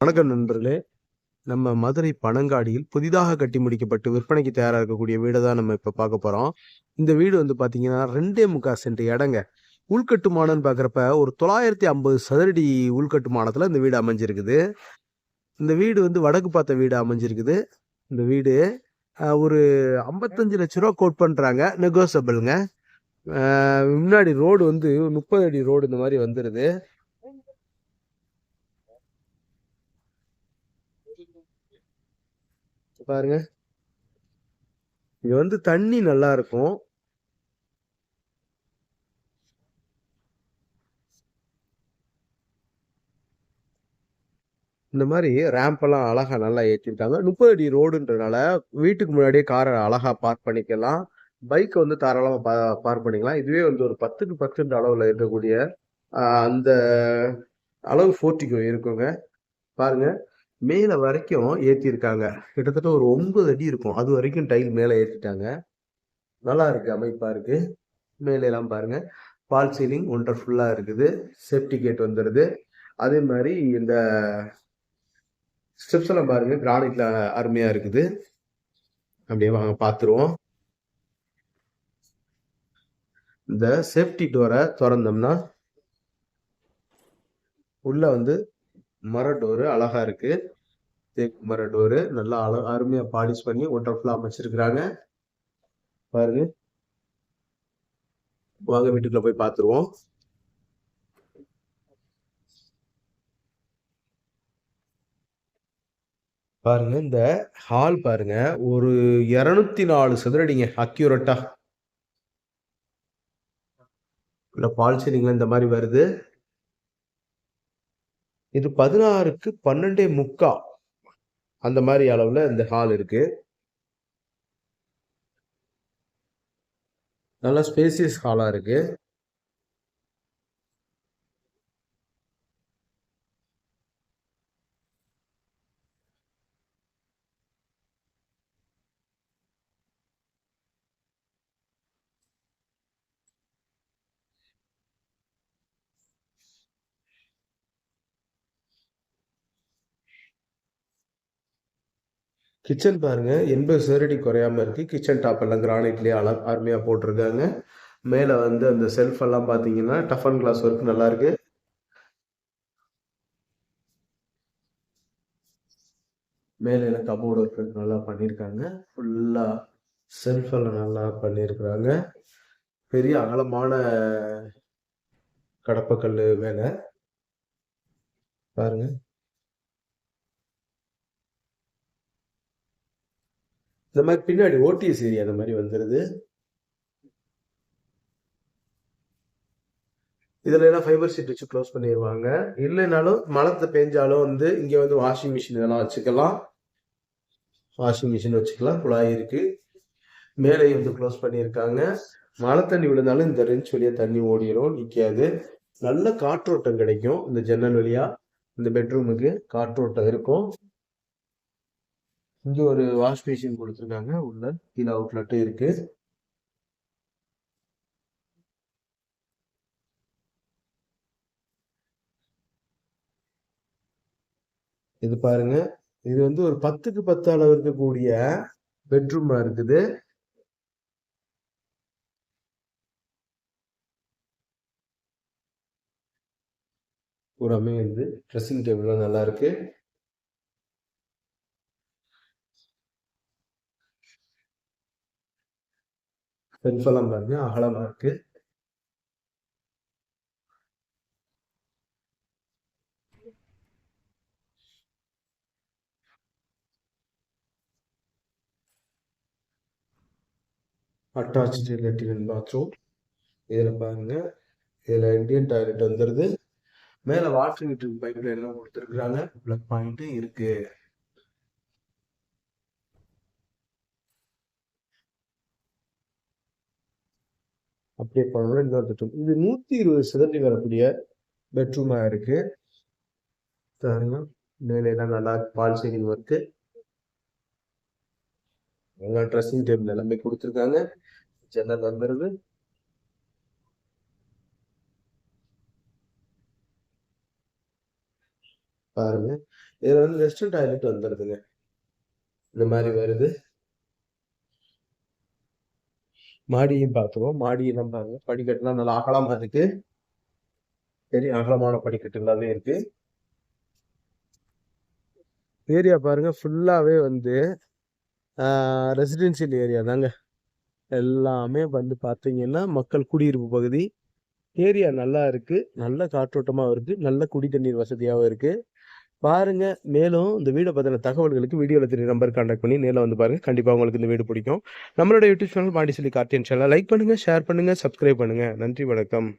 வணக்கம் நண்பர்களே. நம்ம மதுரை பனங்காடியில் புதிதாக கட்டி முடிக்கப்பட்டு விற்பனைக்கு தயாராக இருக்கக்கூடிய வீடை தான் நம்ம இப்போ பார்க்க போகிறோம் இந்த வீடு வந்து பார்த்தீங்கன்னா ரெண்டே முக்கால் சென்ட் இடங்க உள்கட்டுமானம்னு பார்க்குறப்ப ஒரு தொள்ளாயிரத்தி ஐம்பது சதுரடி உள்கட்டுமானத்தில் இந்த வீடு அமைஞ்சிருக்குது. இந்த வீடு வந்து வடக்கு பார்த்த வீடு அமைஞ்சிருக்குது. இந்த வீடு ஒரு ஐம்பத்தஞ்சு லட்ச ரூபா கோட் பண்ணுறாங்க நெகோசபிளுங்க முன்னாடி ரோடு வந்து முப்பது அடி ரோடு இந்த மாதிரி வந்துடுது பாருங்க. இங்க வந்து தண்ணி நல்லா இருக்கும் இந்த மாதிரி ரேம்ப் எல்லாம் அழகா நல்லா ஏற்றிருக்காங்க முப்பது அடி ரோடுன்றனால வீட்டுக்கு முன்னாடியே காரை அழகா பார்க் பண்ணிக்கலாம். பைக்கை வந்து தாராளமாக பா பார்க் பண்ணிக்கலாம். இதுவே வந்து ஒரு பத்துக்கு பத்துன்ற அளவில் இருக்கக்கூடிய அந்த அளவு ஃபோர்ட்டிக்கோ இருக்குங்க. பாருங்க. மேலே வரைக்கும் ஏற்றிருக்காங்க கிட்டத்தட்ட ஒரு ஒன்பது அடி இருக்கும். அது வரைக்கும் டைல் மேலே ஏற்றிட்டாங்க நல்லா இருக்குது அமைப்பாக இருக்குது மேலே எல்லாம் பால் சீலிங் ஒண்டர்ஃபுல்லாக இருக்குது. சேஃப்டி கேட் வந்துடுது அதே மாதிரி இந்த ஸ்டெப்ஸ் எல்லாம் பாருங்கள் கிரானைட்ல அருமையாக இருக்குது. அப்படியே வாங்க பார்த்துருவோம் இந்த சேஃப்டி டோரை திறந்தோம்னா உள்ளே வந்து மர டோரு அழகா இருக்கு. தேக்கு மர டோரு நல்லா அழ அருமையா பாலிஷ் பண்ணி ஒன்றரை ஃபுல்லா அமைச்சிருக்கிறாங்க. பாருங்க. வாங்க வீட்டுக்குள்ள போய் பார்த்துருவோம் பாருங்க இந்த ஹால் பாருங்க ஒரு இருநூத்தி நாலு சதுரடிங்க அக்யூரட்டா இல்லை பால் சீலிங்ல இந்த மாதிரி வருது. இது பதினாறுக்கு பன்னெண்டே முக்கா. அந்த மாதிரி அளவுல இந்த ஹால் இருக்கு. நல்லா ஸ்பேசியஸ் ஹாலா இருக்கு. கிச்சன் பாருங்க எண்பது சதுரடி குறையாம இருக்கு. கிச்சன் டாப் எல்லாம் கிரானைட்லயே அழ அருமையா போட்டிருக்காங்க. மேல வந்து அந்த செல்ஃப் எல்லாம் பாத்தீங்கன்னா டஃப் அண்ட் கிளாஸ் ஒர்க் நல்லா இருக்கு. மேல எல்லாம் கபோர்டு ஒர்க் நல்லா பண்ணியிருக்காங்க ஃபுல்லா செல்ஃப் எல்லாம் நல்லா பண்ணியிருக்கிறாங்க பெரிய அகலமான கடப்பக்கல் வேலை பாருங்க. இந்த மாதிரி பின்னாடி ஓடிஎஸ் ஏரியா அந்த மாதிரி வந்துடுது இதில் எல்லாம் ஃபைபர் சீட் வச்சு க்ளோஸ் பண்ணிடுவாங்க இல்லைனாலும் மலத்தை பெஞ்சாலும் வந்து இங்கே வந்து வாஷிங் மிஷின் இதெல்லாம் வச்சுக்கலாம். வாஷிங் மிஷின் வச்சுக்கலாம். குழாய் இருக்குது மேலேயும் வந்து க்ளோஸ் பண்ணியிருக்காங்க மழை தண்ணி விழுந்தாலும் இந்த ரெஞ்ச் வழியாக தண்ணி ஓடிடும் நிற்காது நல்ல காற்றோட்டம் கிடைக்கும் இந்த ஜன்னல் வழியாக இந்த பெட்ரூமுக்கு காற்றோட்டம் இருக்கும். இங்க ஒரு வாஷ் மிஷின் கொடுத்துருக்காங்க. உள்ள கீழே அவுட்லெட்டும் இருக்கு. இது பாருங்க. இது வந்து ஒரு பத்துக்கு பத்து அளவு இருக்கக்கூடிய பெட்ரூமா இருக்குது. பூராமே வந்து ட்ரெஸ்ஸிங் டேபிள்லாம் நல்லா இருக்கு. செல்ஃபெல்லாம் பாருங்க அகலமா இருக்கு. அட்டாச்சு லெட்டின் பாத்ரூம் இதில் பாருங்க இதில் இந்தியன் டாய்லெட் வந்துடுது மேலே வாட்டர் ஹீட்டர் பைப் லைன்லாம் கொடுத்துருக்குறாங்க. ப்ளக் பாயிண்ட்டும் இருக்கு. அப்படியே பண்ணணும் இன்னொரு பெட்ரூம் இது நூற்றி இருபது சதுரடி வரக்கூடிய பெட்ரூமாக இருக்கு. பாருங்க மேலே எல்லாம் நல்லா பால் செய்தி ஒர்க்கு நல்லா ட்ரெஸ்ஸிங் டேபிள் எல்லாமே கொடுத்துருக்காங்க. ஜன்னல் வந்துருது பாருங்க இதுல வந்து வெஸ்டர்ன் டாய்லெட் வந்துடுதுங்க இந்த மாதிரி வருது. மாடியும் பார்த்துருவோம். மாடியெல்லாம் பாருங்க படிக்கட்டுலாம் நல்லா அகலமாக இருக்கு. பெரிய அகலமான படிக்கட்டு எல்லாமே இருக்கு. ஏரியா பாருங்க ஃபுல்லாவே வந்து ரெசிடென்சியல் ஏரியா தாங்க. எல்லாமே வந்து பார்த்தீங்கன்னா மக்கள் குடியிருப்பு பகுதி. ஏரியா நல்லா இருக்கு. நல்ல காற்றோட்டமாகவும் இருக்கு. நல்ல குடி தண்ணீர் வசதியாகவும் இருக்கு. பாருங்கள் மேலும் இந்த வீடை பற்றின தகவல்களுக்கு வீடியோவில் தெரிய நம்பர் காண்டாக்ட் பண்ணி நேரில் வந்து பாருங்கள் கண்டிப்பாக உங்களுக்கு இந்த வீடு பிடிக்கும். நம்மளோட யூடியூப் சேனல் பாண்டி சொல்லி சேனல் லைக் பண்ணுங்கள் ஷேர் பண்ணுங்கள் சப்ஸ்கிரைப் பண்ணுங்கள் நன்றி வணக்கம்.